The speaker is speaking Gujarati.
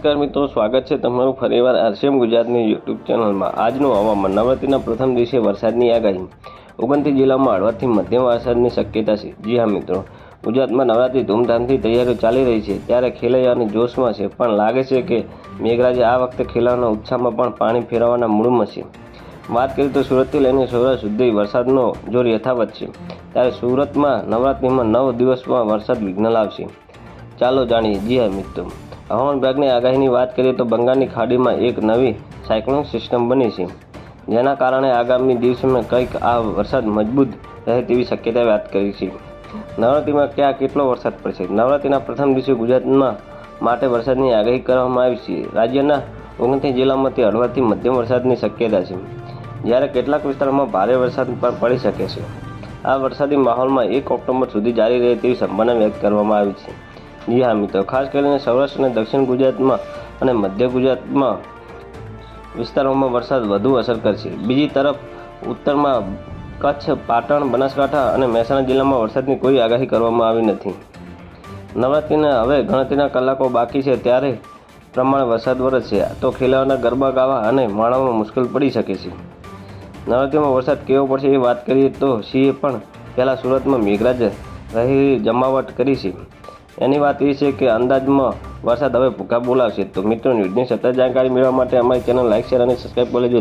નમસ્કાર મિત્રો, સ્વાગત છે તમારું ફરીવાર આરસીએમ ગુજરાતની યુટ્યુબ ચેનલમાં. આજનું હવામાન. નવરાત્રિના પ્રથમ દિવસે વરસાદની આગાહી. ઓગણત્રીસ જિલ્લામાં હળવાથી મધ્યમ વરસાદની શક્યતા છે. જી હા મિત્રો, ગુજરાતમાં નવરાત્રિ ધૂમધામથી તૈયારીઓ ચાલી રહી છે. ત્યારે ખેલૈયાની જોશમાં છે, પણ લાગે છે કે મેઘરાજે આ વખતે ખેલાવાના ઉત્સાહમાં પણ પાણી ફેરવવાના મૂળમાં છે. વાત કરીએ તો સુરતથી લઈને સૌરાષ્ટ્ર સુધી વરસાદનો જોર યથાવત છે. ત્યારે સુરતમાં નવરાત્રિમાં નવ દિવસમાં વરસાદ વિઘ્ન લાવશે ચાલો જાણીએ. જી હા મિત્રો. હવામાન વિભાગની આગાહીની વાત કરીએ તો બંગાળની ખાડીમાં એક નવી સાયક્લોનિક સિસ્ટમ બની છે. જેના કારણે આગામી દિવસોમાં કંઈક આ વરસાદ મજબૂત રહે તેવી શક્યતા વ્યક્ત કરી છે. નવરાત્રિમાં ક્યાં કેટલો વરસાદ પડશે? નવરાત્રિના પ્રથમ દિવસે ગુજરાતમાં માટે વરસાદની આગાહી કરવામાં આવી છે. રાજ્યના ઓગણત્રીસ જિલ્લામાંથી હળવાથી મધ્યમ વરસાદની શક્યતા છે. જ્યારે કેટલાક વિસ્તારોમાં ભારે વરસાદ પણ પડી શકે છે. આ વરસાદી માહોલમાં એક ઓક્ટોબર સુધી જારી રહે તેવી સંભાવના વ્યક્ત કરવામાં આવી છે. જી હા, મિત્રો. ખાસ કરીને સૌરાષ્ટ્ર અને દક્ષિણ ગુજરાતમાં અને મધ્ય ગુજરાતમાં વિસ્તારોમાં વરસાદ વધુ અસર કરશે. બીજી તરફ, ઉત્તરમાં કચ્છ, પાટણ, બનાસકાંઠા અને મહેસાણા જિલ્લામાં વરસાદની કોઈ આગાહી કરવામાં આવી નથી. નવરાત્રિના હવે ગણતરીના કલાકો બાકી છે ત્યારે પ્રમાણે વરસાદ વરસશે. તો ખેલાવાના ગરબા ગાવા અને માણવામાં મુશ્કેલ પડી શકે છે. નવરાત્રિમાં વરસાદ કેવો પડશે એ વાત કરીએ તો સિંહે પણ પહેલાં સુરતમાં મેઘરાજ રહી જમાવટ કરી છે. એની વાત એ છે કે અંદાજમાં વરસાદ હવે ભૂકા બોલાવશે. તો મિત્રો, ન્યૂઝની સતત જાણકારી મેળવવા માટે અમારી ચેનલ લાઇક શેર અને સબસ્ક્રાઈબ કરી લેજો.